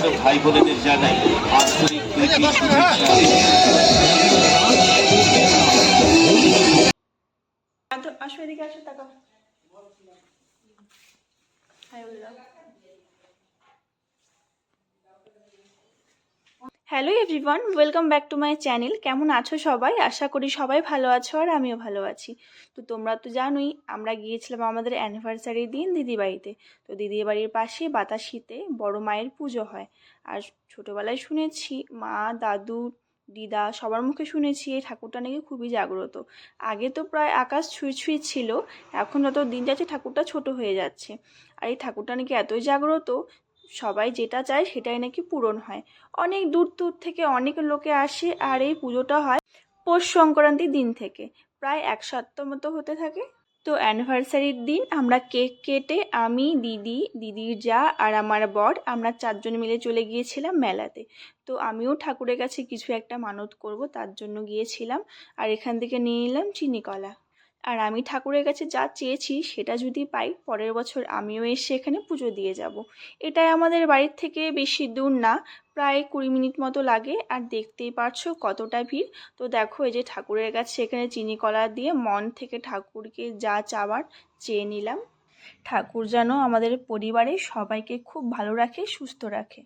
ছোট ভাই বোনেদের জানাই আন্তরিক প্রীতি আসো এদিকে আসো তাকাও। হাই বলে দাও hello everyone welcome back to my channel কেমন আছো সবাই? আশা করি সবাই ভালো আছো আর আমিও ভালো আছি। তো তোমরা তো জানোই, আমরা গিয়েছিলাম আমাদের অ্যানিভার্সারির দিন দিদি বাড়িতে তো দিদি বাড়ির পাশে বাতাসিতে বড় মায়ের পুজো হয়। আর ছোটোবেলায় শুনেছি, মা, দাদু, দিদা সবার মুখে শুনেছি, এই ঠাকুরটা নাকি খুবই জাগ্রত। আগে তো প্রায় আকাশ ছুঁই ছুঁই ছিল, এখন যত দিন যাচ্ছে ঠাকুরটা ছোট হয়ে যাচ্ছে। আর এই ঠাকুরটা নাকি এতই জাগ্রত সবাই যেটা চায় সেটাই নাকি পূরণ হয়। অনেক দূর দূর থেকে অনেক লোকে আসে আর এই পুজোটা হয় পৌষ সংক্রান্তির দিন থেকে। প্রায় এক সপ্তাহ মতো হতে থাকে। তো অ্যানিভার্সারির দিন আমরা কেক কেটে আমি, দিদি, দিদির যা আর আমার বর আমরা চারজন মিলে চলে গিয়েছিলাম মেলাতে। তো আমিও ঠাকুরের কাছে কিছু একটা মানত করব, তার জন্য গিয়েছিলাম। আর এখান থেকে নিয়ে নিলাম চিনি কলা আর আমি ঠাকুরের কাছে যা চেয়েছি সেটা যদি পাই, পরের বছর আমিও এসে এখানে পুজো দিয়ে যাব। এটাই আমাদের বাড়ির থেকে বেশি দূর না, প্রায় কুড়ি মিনিট মতো লাগে। আর দেখতেই পারছ কতটা ভিড়। তো দেখো, এই যে ঠাকুরের কাছে এখানে চিনি কলা দিয়ে মন থেকে ঠাকুরকে যা চাওয়ার চেয়ে নিলাম। ঠাকুর যেন আমাদের পরিবারে সবাইকে খুব ভালো রাখে, সুস্থ রাখে।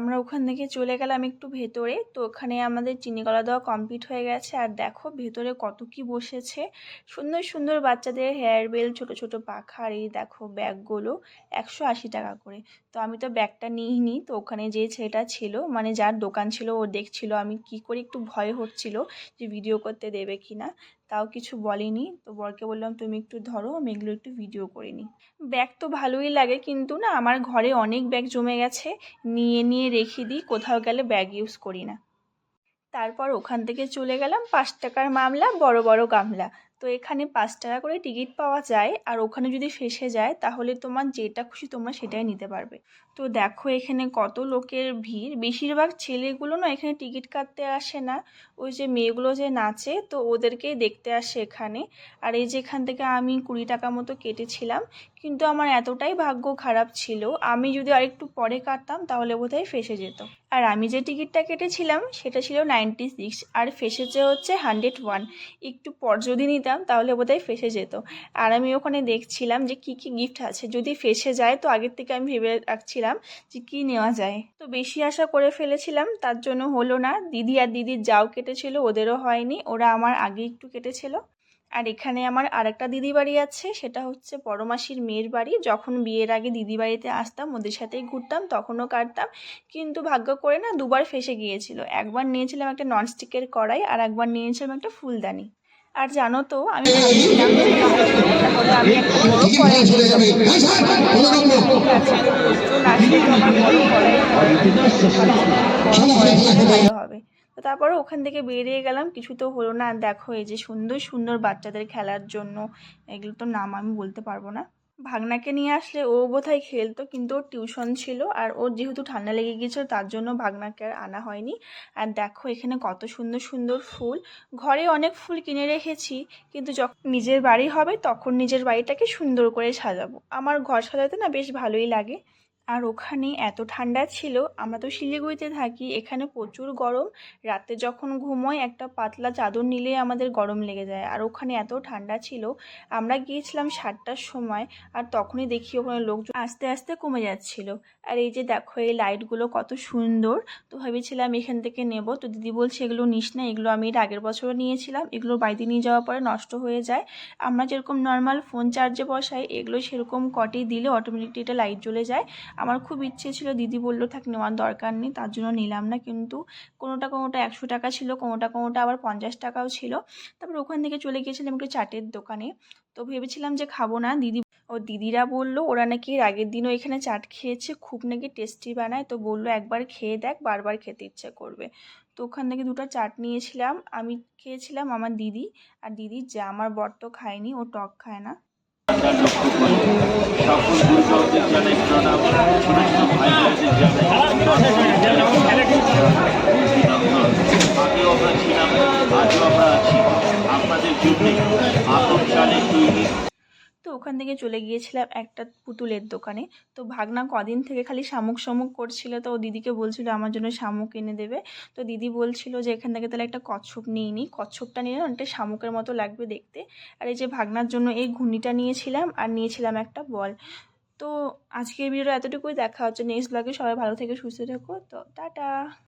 আমরা ওখান থেকে চলে গেলাম একটু ভেতরে। তো ওখানে আমাদের চিনিকলা দেওয়া কমপ্লিট হয়ে গেছে। আর দেখো ভেতরে কত কি বসেছে। সুন্দর সুন্দর বাচ্চাদের হেয়ার বেল ছোট ছোট পাখা। আর এই দেখো ব্যাগগুলো একশো আশি টাকা করে। তো আমি তো ব্যাগটা নিইনি। তো ওখানে যে ছেলেটা ছিল মানে যার দোকান ছিল, ও দেখছিল আমি কি করে একটু ভয় হচ্ছিল যে ভিডিও করতে দেবে কি না তাও কিছু বলেনি। তো বরকে বললাম, তুমি একটু ধরো, আমি এগুলো একটু ভিডিও করে নিই। ব্যাগ তো ভালোই লাগে, কিন্তু না, আমার ঘরে অনেক ব্যাগ জমে গেছে। নিয়ে নিয়ে রেখে দিই, কোথাও গেলে ব্যাগ ইউজ করি না। তারপর ওখান থেকে চলে গেলাম, পাঁচ টাকার মামলা, বড় বড় গামলা। তো এখানে পাঁচ টাকা করে টিকিট পাওয়া যায় আর ওখানে যদি ফেসে যায় তাহলে তোমার যেটা খুশি তোমরা সেটাই নিতে পারবে। তো দেখো এখানে কত লোকের ভিড়। বেশিরভাগ ছেলেগুলো না এখানে টিকিট কাটতে আসে না। ওই যে মেয়েগুলো যে নাচে তো ওদেরকেই দেখতে আসে এখানে। আর এই যে এখান থেকে আমি কুড়ি টাকা মতো কেটেছিলাম কিন্তু আমার এতটাই ভাগ্য খারাপ ছিল। আমি যদি আরেকটু পরে কাটতাম তাহলে বোধহয় ফেসে যেত আর আমি যে টিকিটটা কেটেছিলাম, সেটা ছিল নাইনটি সিক্স। আর ফেসেছে হচ্ছে হান্ড্রেড ওয়ান। একটু পর যদি নিতাম, তাহলে বোধহয় ফেসে যেত। আর আমি ওখানে দেখছিলাম যে কি কি গিফট আছে। যদি ফেসে যায়, তো আগের থেকে আমি ভেবে রাখছিলাম যে কি নেওয়া যায়। তো বেশি আশা করে ফেলেছিলাম, তার জন্য হলো না। দিদি আর দিদির যাও কেটেছিল, ওদেরও হয়নি। ওরা আমার আগে একটু কেটেছিল। আর এখানে আমার আরেকটা দিদি বাড়ি আছে সেটা হচ্ছে পরমাসির মেয়ের বাড়ি। যখন বিয়ের আগে দিদি বাড়িতে আসতাম ওদের সাথেই ঘুরতাম তখনও কাটতাম। কিন্তু ভাগ্য করে না দুবার ফেসে গিয়েছিল। একবার নিয়েছিলাম একটা ননস্টিকের কড়াই আর একবার নিয়েছিলাম একটা ফুলদানি। আর জানো তো আমি ভাবছিলাম আমি একটা বড় কড়াই আসলে আমার বড় ভালো তারপরে ওখান থেকে বেরিয়ে গেলাম। কিছু তো হলো না। দেখো এই যে সুন্দর সুন্দর বাচ্চাদের খেলার জন্য। এগুলো তো নাম আমি বলতে পারব না। ভাগনাকে নিয়ে আসলে ও বোধহয় খেলতো, কিন্তু ওর টিউশন ছিল। আর ওর যেহেতু ঠান্ডা লেগে গিয়েছিল, তার জন্য ভাগনাকে আর আনা হয়নি। আর দেখো এখানে কত সুন্দর সুন্দর ফুল। ঘরে অনেক ফুল কিনে রেখেছি, কিন্তু যখন নিজের বাড়ি হবে, তখন নিজের বাড়িটাকে সুন্দর করে সাজাবো। আমার ঘর সাজাতে না বেশ ভালোই লাগে। আর ওখানে এত ঠান্ডা ছিল, আমরা তো শিলিগুড়িতে থাকি, এখানে প্রচুর গরম। রাতে যখন ঘুমোই, একটা পাতলা চাদর নিলেই আমাদের গরম লেগে যায়। আর ওখানে এত ঠান্ডা ছিল, আমরা গিয়েছিলাম সাতটার সময়, আর তখনই দেখি ওখানে লোকজন আস্তে আস্তে কমে যাচ্ছিল। আর এই যে দেখো, এই লাইটগুলো কত সুন্দর। তো ভেবেছিলাম এখান থেকে নেব। তো দিদি বলছে, এগুলো নিস না, এগুলো আমি এর আগের বছরও নিয়েছিলাম। এগুলো বাড়িতে নিয়ে যাওয়ার পরে নষ্ট হয়ে যায়। আমরা যেরকম নর্মাল ফোন চার্জে বসাই, এগুলো সেরকম কটে দিলে অটোমেটিকলি এটা লাইট জ্বলে যায়। আমার খুব ইচ্ছে ছিল, দিদি বলল, থাক, নেওয়ার দরকার নেই, তার জন্য নিলাম না। কিন্তু কোনোটা কোনোটা একশো টাকা ছিল, কোনোটা কোনোটা আবার পঞ্চাশ টাকাও ছিল। তারপর ওখান থেকে চলে গিয়েছিলাম একটু চাটের দোকানে। তো ভেবেছিলাম যে খাব না, দিদি, ও দিদিরা বলল, ওরা নাকি এর আগের দিনও এখানে চাট খেয়েছে, খুব নাকি টেস্টি বানায়। তো বলল, একবার খেয়ে দেখ, বারবার খেতে ইচ্ছে করবে। তো ওখান থেকে দুটো চাট নিয়েছিলাম, আমি খেয়েছিলাম আমার দিদি, আর দিদি যা, আমার বর তো খায়নি, ও টক খায় না। তো ওখান থেকে চলে গিয়েছিলাম একটা পুতুলের দোকানে। তো ভাগনা কদিন থেকে খালি শামুক শামুক করছিল, তো দিদিকে বলছিল আমার জন্য শামুক এনে দেবে। তো দিদি বলছিল যে এখান থেকে তাহলে একটা কচ্ছপ নিয়ে নিই কচ্ছপটা নিয়ে অনেকটা শামুকের মতো লাগবে দেখতে। আর এই যে ভাগনার জন্য এই ঘূর্ণিটা নিয়েছিলাম, আর নিয়েছিলাম একটা বল। তো আজকের ভিডিওটা এতটুকুই, দেখা হচ্ছে নেক্সট ব্লগে সবাই ভালো থেকে সুস্থ থেকো, তো টাটা।